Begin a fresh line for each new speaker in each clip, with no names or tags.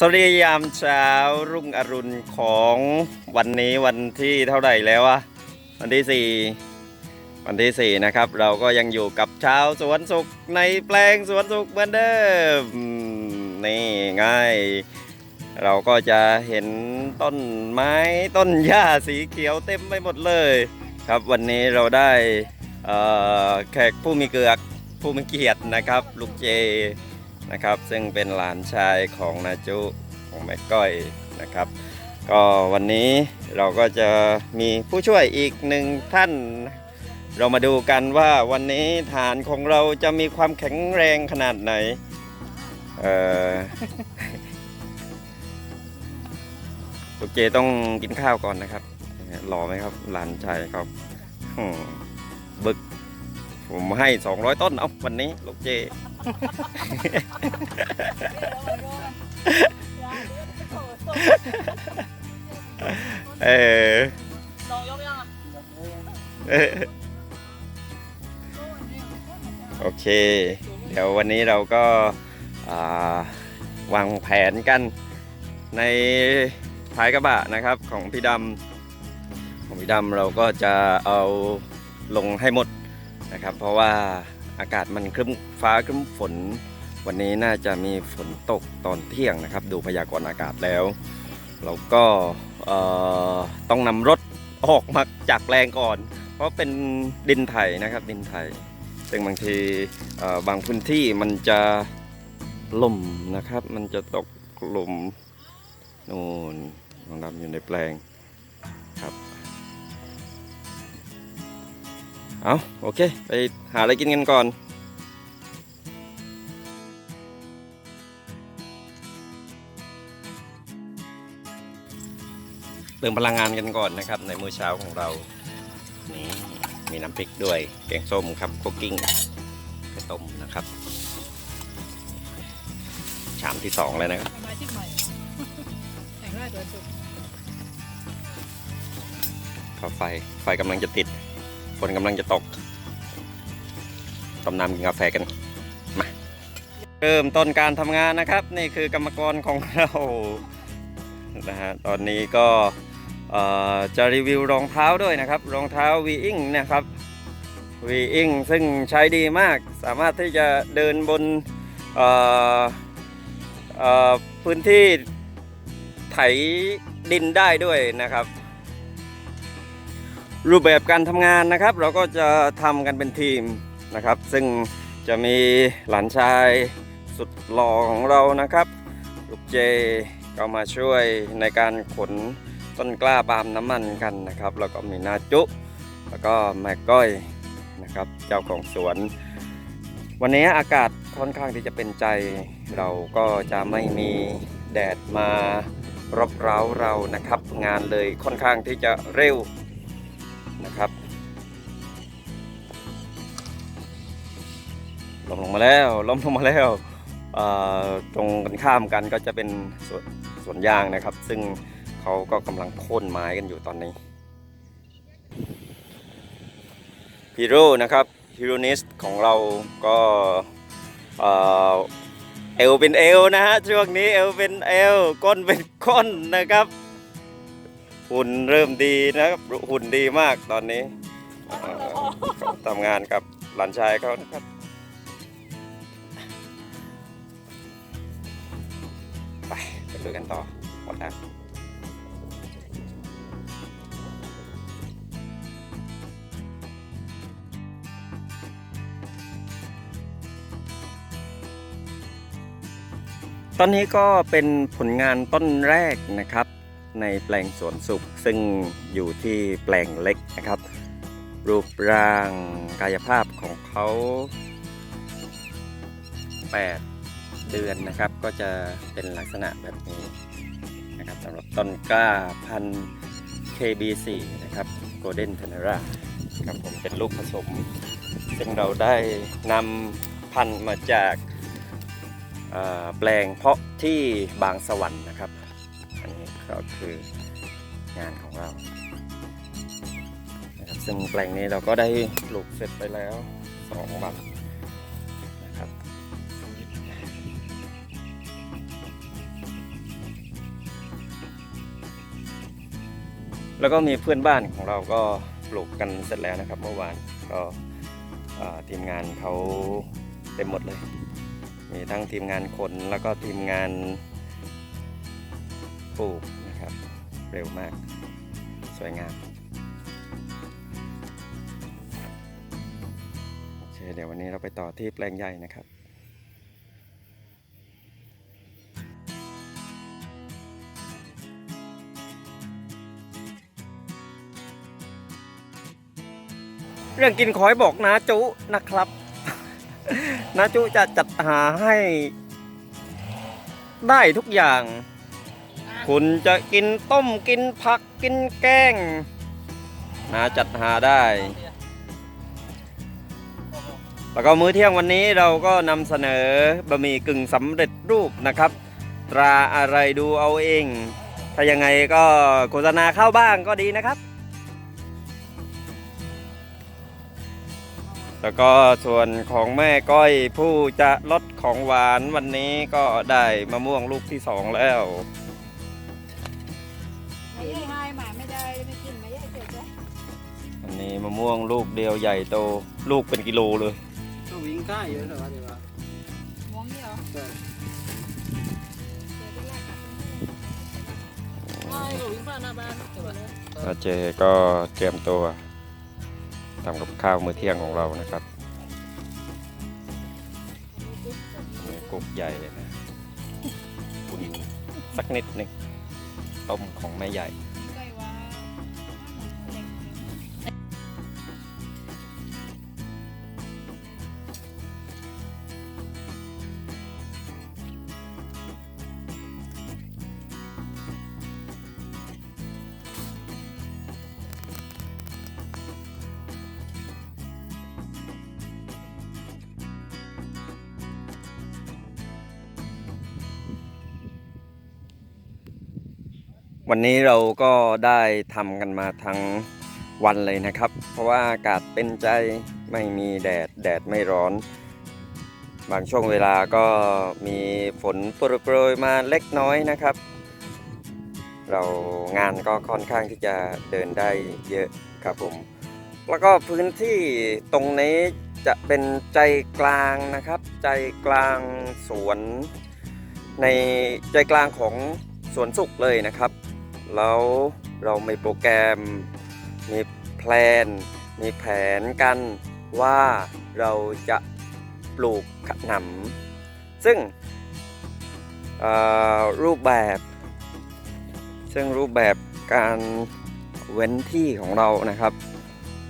สวัสดียามเช้ารุ่งอรุณของวันนี้วันที่เท่าไหร่แล้วอะวันที่สี่วันที่สี่นะครับ เราก็ยังอยู่กับเช้าสวนสุขในแปลงสวนสุขเหมือนเดิมนี่ง่ายเราก็จะเห็นต้นไม้ต้นหญ้าสีเขียวเต็มไปหมดเลย ครับวันนี้เราได้แขกผู้มีเกียรติผู้มีเกียรตินะครับ ลูกเจ นะครับ ซึ่งเป็นหลานชายของนาจุของแม่ก้อยนะครับ ก็วันนี้เราก็จะมีผู้ช่วยอีกหนึ่งท่าน เรามาดูกันว่าวันนี้ฐานของเราจะมีความแข็งแรงขนาดไหนเออลูกเจต้องกินข้าวก่อนนะครับรอไหมครับ หลานชายครับบึก ผมให้ 200 ต้น เอาวันนี้ลูกเจ เออ
ลองยกยังอะ
โอเค เดี๋ยววันนี้เราก็าวางแผนกันในท้ายกระบะนะครับของพี่ดำของพี่ดำเราก็จะเอาลงให้หมดนะครับ เพราะว่า อากาศมันครึ้มฟ้าครึ้มฝน วันนี้น่าจะมีฝนตกตอนเที่ยงนะครับ ดูพยากรณ์อากาศแล้วเราก็ต้องนำรถออกมาจากแปลงก่อน เพราะเป็นดินไถนะครับดินไถซึ่งบางทีบางพื้นที่มันจะล่มนะครับ มันจะตกหลุมนู่นน้องดำอยู่ในแปลง เอาโอเค ไปหาอะไรกินกันก่อนเติมพลังงานกันก่อนนะครับ ในมื้อเช้าของเรานี่มีน้ำพริกด้วย แกงส้มครับคุกกิ้งไข่ต้มนะครับ ชามที่สองเลยนะครับ
สมาชิกใหม่แข่งแรกตัวสุด
พอไฟไฟกำลังจะติด ฝนกำลังจะตกต้มน้ำกินกาแฟกันมาเริ่มต้นการทำงานนะครับ นี่คือกรรมกรของเรานะฮะตอนนี้ก็จะรีวิวรองเท้าด้วยนะครับ รองเท้า v ีอิงนะครับ v ีอิงซึ่งใช้ดีมากสามารถที่จะเดินบนพื้นที่ไถดินได้ด้วยนะครับ รูปแบบการทำงานนะครับ เราก็จะทำกันเป็นทีมนะครับ ซึ่งจะมีหลานชายสุดหล่อของเรานะครับลูกเจก็มาช่วยในการขนต้นกล้าปาล์มน้ำมันกันนะครับ แล้วก็มีนาจุ แล้วก็แม่ก้อยนะครับ เจ้าของสวน วันนี้อากาศค่อนข้างที่จะเป็นใจ เราก็จะไม่มีแดดมารบเร้าเรานะครับ งานเลยค่อนข้างที่จะเร็ว นะครับลมลงมาแล้วล้มลงมาแล้วตรงกันข้ามกันก็จะเป็นสวนสวนยางนะครับ ซึ่งเขาก็กำลังโค่นไม้กันอยู่ตอนนี้ฮีโร่นะครับฮีโรนิสของเราก็เอ่อเอวเป็นเอวนะฮะช่วงนี้เอวเป็นเอวก้นเป็นก้นนะครับ หุ่นเริ่มดีนะครับหุ่นดีมากตอนนี้ทำงานกับหลานชายเขานะครับไปไปดูกันต่อหมดแล้วตอนนี้ก็เป็นผลงานต้นแรกนะครับ ในแปลงสวนสุข ซึ่งอยู่ที่แปลงเล็กนะครับ รูปร่างกายภาพของเขา 8 เดือนนะครับ ก็จะเป็นลักษณะแบบนี้นะครับสำหรับต้นกล้าพันธุ์ KB4 นะครับ Golden t e n e r a ครับผมเป็นลูกผสม ซึ่งเราได้นำพันธุ์มาจากแปลงเพาะที่บางสวรรค์นะครับ ก็คืองานของเรานะครับซึ่งแปลงนี้เราก็ได้ปลูกเสร็จไปแล้วสองวันนะครับแล้วก็มีเพื่อนบ้านของเราก็ปลูกกันเสร็จแล้วนะครับ เมื่อวานก็ทีมงานเขาเต็มหมดเลย มีทั้งทีมงานคนแล้วก็ทีมงาน ปลูกนะครับ เร็วมาก สวยงามโอเคเดี๋ยววันนี้เราไปต่อที่แปลงใหญ่นะครับเรื่องกินขอให้บอกนาจุนะครับนาจุจะจัดหาให้ได้ทุกอย่าง คุณจะกินต้มกินผักกินแกงนาจัดหาได้ แล้วก็มื้อเที่ยงวันนี้เราก็นำเสนอบะหมี่กึ่งสำเร็จรูปนะครับ ตราอะไรดูเอาเอง ถ้ายังไงก็โฆษณาเข้าบ้างก็ดีนะครับ แล้วก็ส่วนของแม่ก้อยผู้จะลดของหวานวันนี้ก็ได้มะม่วงลูกที่สองแล้วะม่วงลูกเดียวใหญ่โต ลูกเป็นกิโลเลย
ก็วิ่งใกล้เยอะแต่ว่าเดี๋ยวว่า
ม่วงนี่เหรอ
เกิด
เจ็บไปแรกกับ
ไม่ก็วิ่งผ่านหน้าบ้านเดี๋ยวนะ
แล้วเจก็เตรียมตัวทำกับข้าวมื้อเที่ยงของเรานะครับนี่กุ๊กใหญ่เลยนะอุ่นสักนิดหนึ่งต้มของแม่ใหญ่
วั
นนี้เราก็ได้ทำกันมาทั้งวันเลยนะครับ เพราะว่าอากาศเป็นใจไม่มีแดดแดดไม่ร้อน บางช่วงเวลาก็มีฝนโปรยๆมาเล็กน้อยนะครับ เรางานก็ค่อนข้างที่จะเดินได้เยอะครับผม แล้วก็พื้นที่ตรงนี้จะเป็นใจกลางนะครับ ใจกลางสวน ในใจกลางของสวนสุขเลยนะครับ แล้วเรามีโปรแกรม มีแพลน มีแผนกันว่าเราจะปลูกขนำซึ่งรูปแบบ ซึ่งรูปแบบการเว้นที่ของเรานะครับ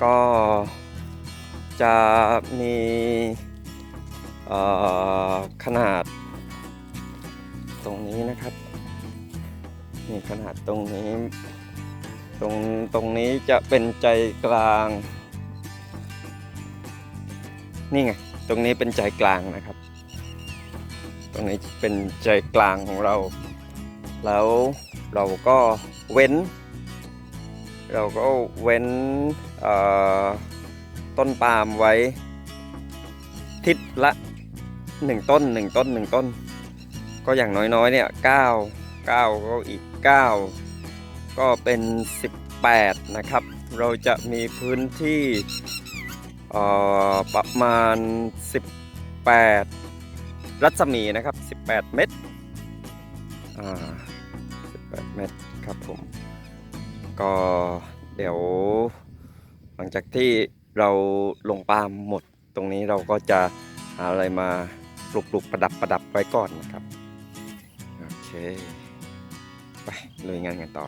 ก็จะมีขนาดตรงนี้นะครับ นี่ขนาดตรงนี้ตรงตรงนี้จะเป็นใจกลาง นี่ไง ตรงนี้เป็นใจกลางนะครับ ตรงนี้เป็นใจกลางของเรา แล้วเราก็เว้น เราก็เว้นต้นปาล์มไว้ ทิศละหนึ่งต้นหนึ่งต้นหนึ่งต้น ก็อย่างน้อยๆเนี่ย9 9ก็อีก 9 ก็เป็น 18 นะครับ เราจะมีพื้นที่ประมาณ 18 รัศมีนะครับ 18 เมตรอ่า18 เมตรครับผม ก็เดี๋ยวหลังจากที่เราลงปาล์มหมดตรงนี้เราก็จะหาอะไรมาปลุกๆประดับประดับไว้ก่อนนะครับ โอเค ลุยงานกันต่อ